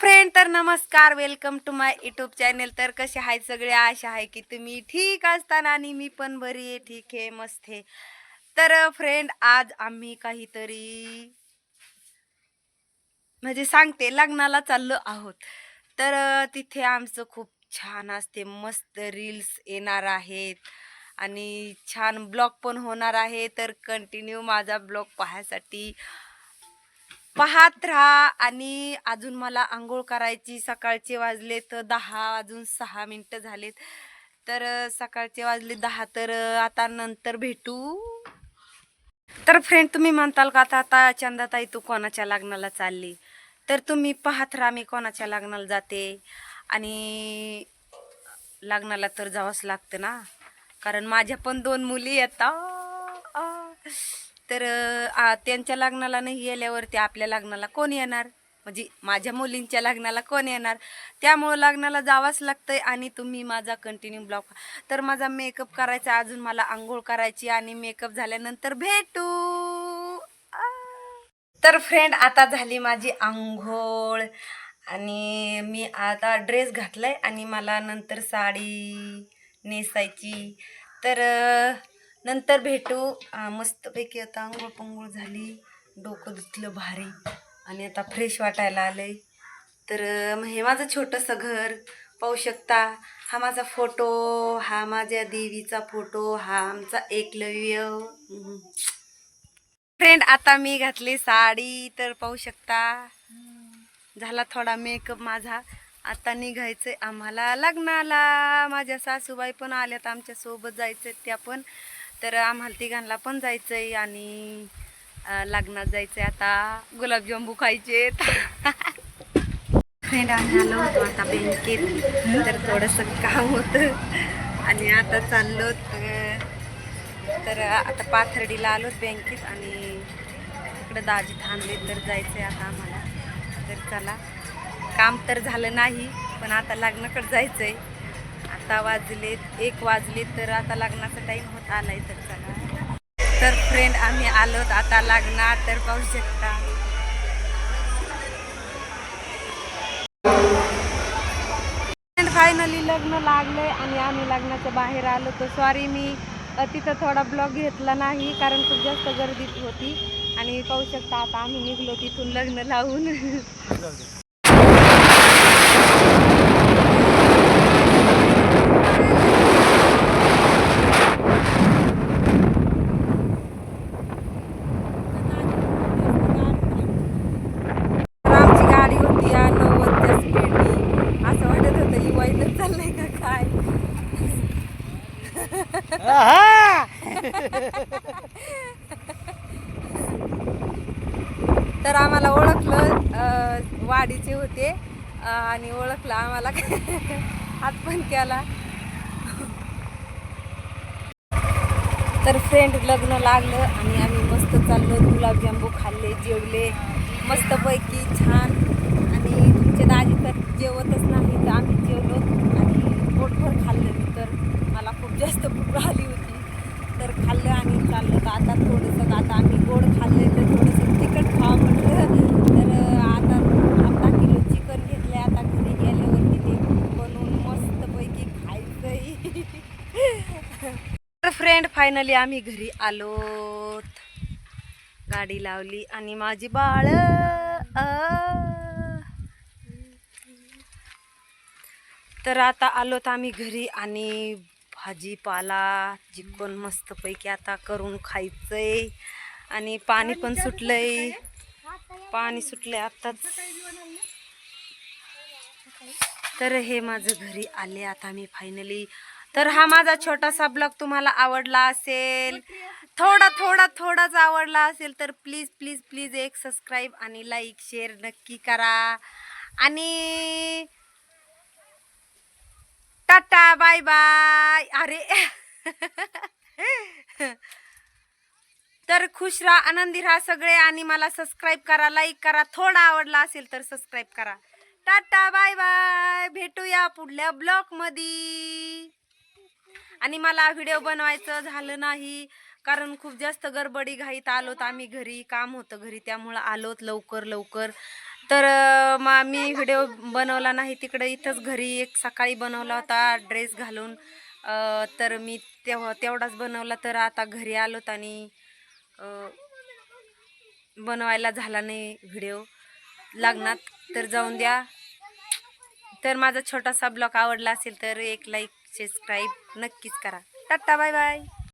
Friend तर नमस्कार welcome to my YouTube channel तर कसे आहेत सगळे? आशा आहे की तुम्ही ठीक असताना आणि मी पण बरी आहे ठीक आहे मस्त आहे. तर फ्रेंड आज आम्ही काहीतरी म्हणजे सांगते लग्नाला चाललो आहोत. तर तिथे आमचं खूप छान असते मस्त रील्स येणार आहेत आणि छान ब्लॉग पण होणार आहे. तर कंटिन्यू माझा ब्लॉग पाहण्यासाठी पाहत राहा आणि अजून मला आंघोळ करायची सकाळचे वाजले तर दहा अजून सहा मिनटं झालेत. तर सकाळचे वाजले दहा तर आता नंतर भेटू. तर फ्रेंड तुम्ही म्हणताल का आता आता चंदाताई तू कोणाच्या लग्नाला चालली? तर तुम्ही पाहत राहा मी कोणाच्या लग्नाला जाते. आणि लग्नाला तर जावंच लागतं ना. कारण माझ्या पण दोन मुली येतात तर आ, त्यांच्या लग्नाला नाही गेल्यावरती आपल्या लग्नाला कोण येणार? म्हणजे माझ्या मुलींच्या लग्नाला कोण येणार? त्यामुळं लग्नाला जावंच लागतंय आणि तुम्ही माझा कंटिन्यू ब्लॉग तर माझा मेकअप करायचा अजून मला आंघोळ करायची आणि मेकअप झाल्यानंतर भेटू. तर फ्रेंड आता झाली माझी आंघोळ आणि मी आता ड्रेस घातलाय आणि मला नंतर साडी नेसायची. तर नंतर भेटू. मस्तपैकी आता आंघोळ पंघोळ झाली. डोकं धुतलं भारी. आणि आता फ्रेश वाटायला आलंय. तर हे माझं छोटंसं घर. पाहू शकता हा माझा फोटो हा माझ्या देवीचा फोटो हा आमचा एकलव्य फ्रेंड आता मी घातली साडी. तर पाहू शकता झाला थोडा मेकअप माझा. आता निघायचंय आम्हाला लग्नाला. माझ्या सासूबाई पण आल्यात आमच्यासोबत जायचंय त्या पण. तर आम्हाला तिघांना पण जायचं आहे आणि लग्नात जायचं आहे आता गुलाबजांबू खायचे फ्रेंड आम्ही आलो होतो आता बँकेत. तर थोडंसं काम होतं. आणि आता चाललो तर आता पाथर्डीला आलोच बँकेत आणि इकडं दाजी थांबले तर जायचं आहे आता आम्हाला. तर चला काम तर झालं नाही पण आता लग्नाकडे जायचं आहे आता वाजलेत एक वाजले तर आता लग्नाचा टाईम होत आलाय तर चला. तर फ्रेंड आम्ही आलोत आता लग्नात तर पाहू शकता. फायनली लग्न लागलंय आणि आम्ही लग्नाच्या बाहेर आलो तर सॉरी मी तिथं थोडा ब्लॉग घेतला नाही कारण खूप जास्त गर्दी होती. आणि पाहू शकता आता आम्ही निघलो तिथून लग्न लावून तर आमची गाडी होती या नव्वदच्या स्पीडनी असं वाटत होतं ही वाईटच चाललंय का काय तर आम्हाला ओळखलं वाडीचे होते आणि ओळखलं आम्हाला. हात पण केला. तर फ्रेंड लग्न लागलं आणि आम्ही मस्त चाललो गुलाबजांबू खाल्ले जेवले. मस्तपैकी छान. आणि तुमचे दाजी तर जेवतच नाही तर आम्ही जेवलो आणि पोटभर खाल्लं तर. मला खूप जास्त भूक आली होती. तर खाल्लं आणि चाललं. तर आता थोडंसं आता आम्ही गोड खाल्लं तर थोडंसं तिखट खावं म्हटलं. तर आता आता किलो चिकन घेतलं आता घरी गेल्यावरती ते बनवून मस्तपैकी खायचंही तर फ्रेंड फायनली आम्ही घरी आलो. गाडी लावली आणि माझी बाळ तर आता आलोत आम्ही घरी आणि भाजीपाला चिकन मस्तपैकी आता करून खायचंय. आणि पाणी पण सुटलंय. पाणी सुटलंय आताच. तर हे माझं घरी आले. आता मी फायनली तर हा माझा छोटासा ब्लॉग तुम्हाला आवडला असेल थोडा थोडा थोडाच आवडला असेल तर प्लीज प्लीज प्लीज एक सबस्क्राईब आणि लाईक शेअर नक्की करा. आणि टाटा बाय बाय अरे. तर खुश राहा आनंदी राहा सगळे आणि मला सबस्क्राईब करा लाईक करा. थोडा आवडला असेल तर सबस्क्राईब करा. टाटा बाय बाय भेटूया पुढल्या ब्लॉकमध्ये आणि मला व्हिडिओ बनवायचं झालं नाही कारण खूप जास्त गडबडी घाईत आलोत आम्ही घरी. काम होतं घरी त्यामुळं आलोत लवकर लवकर. तर मग मी व्हिडिओ बनवला नाही तिकडे इथंच घरी एक सकाळी बनवला होता ड्रेस घालून. तर मी तेव्हा तेवढाच बनवला तर आता घरी आलोत आणि बनवायला झाला नाही व्हिडिओ. लग्नात तर जाऊन द्या. तर माझा छोटासा ब्लॉग आवडला असेल तर एक लाईक सबस्क्राईब नक्कीच करा. Tata bye bye.